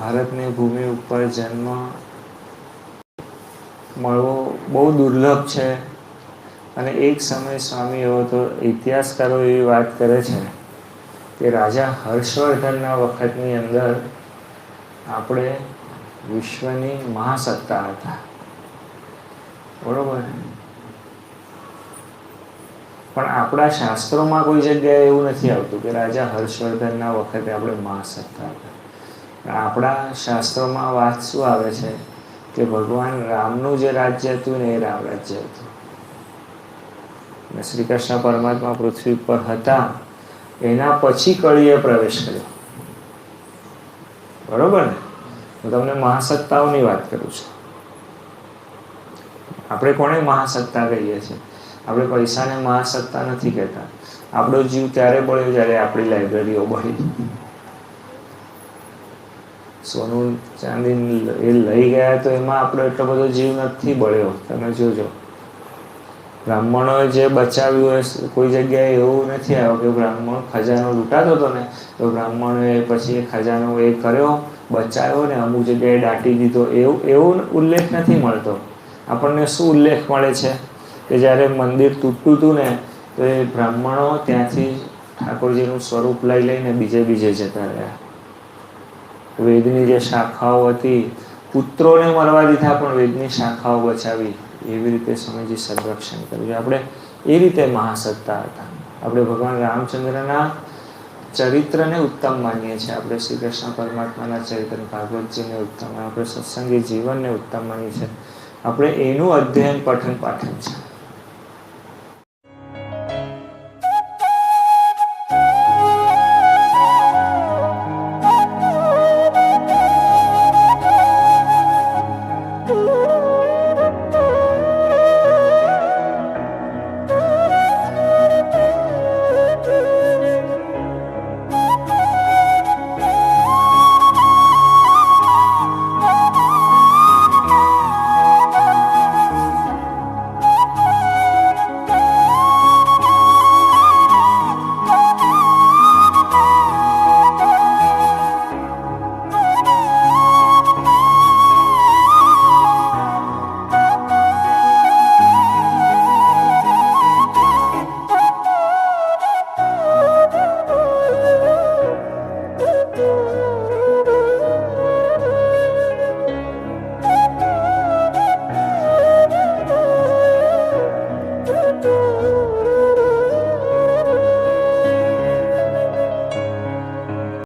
ભારતની ભૂમિ ઉપર જન્મ મળવો બહુ દુર્લભ છે. અને એક સમય સ્વામી એવો તો ઇતિહાસકારો એવી વાત કરે છે કે રાજા હર્ષવર્ધનના વખતની અંદર આપણે વિશ્વની મહાસત્તા હતા. બરોબર? પણ આપણા શાસ્ત્રોમાં કોઈ જગ્યાએ એવું નથી આવતું કે રાજા હર્ષવર્ધનના વખતે આપણે મહાસત્તા હતા. આપણા શાસ્ત્રોમાં વાત શું આવે છે? કે ભગવાન રામનું જે રાજ્ય હતું ને એ રામ રાજ્ય હતું. શ્રી કૃષ્ણ પરમાત્મા પૃથ્વી પર હતા. એના પછી કળીએ પ્રવેશ કર્યો. બરોબર ને? હું તમને મહાસત્તાઓની વાત કરું છું. આપણે કોને મહાસત્તા કહીએ છીએ? આપણે પૈસાને મહાસત્તા નથી કહેતા. આપણો જીવ ત્યારે બળ્યો જ્યારે આપણી લાઇબ્રેરીઓ બળી. સોનું ચાંદી એ લઈ ગયા તો એમાં આપણો એટલો બધો જીવ નથી બળ્યો. તમે જોજો. બ્રાહ્મણોએ જે બચાવ્યું હોય કોઈ જગ્યાએ એવું નથી આવ્યું કે બ્રાહ્મણ ખજાનો લૂંટાતો હતો ને, તો બ્રાહ્મણોએ પછી એ ખજાનો એ કર્યો, બચાવ્યો ને, અમુક જગ્યાએ દાટી દીધો. એવું એવું ઉલ્લેખ નથી મળતો. આપણને શું ઉલ્લેખ મળે છે? કે જ્યારે મંદિર તૂટતું હતું ને, તો એ બ્રાહ્મણો ત્યાંથી ઠાકોરજીનું સ્વરૂપ લઈ લઈને બીજે બીજે જતા રહ્યા. વેદની જે શાખાઓ હતી, પુત્રોને મરવા દીધા, પણ વેદની શાખાઓ બચાવી. એવી રીતે સ્વામીજી સંરક્ષણ કર્યું. આપણે એ રીતે મહાસત્તા હતા. આપણે ભગવાન રામચંદ્રના ચરિત્રને ઉત્તમ માનીએ છીએ. આપણે શ્રી કૃષ્ણ પરમાત્માના ચરિત્ર ભાગવતજીને ઉત્તમ આપણે સત્સંગી જીવનને ઉત્તમ માનીએ છીએ. આપણે એનું અધ્યયન પઠન પાઠન છે.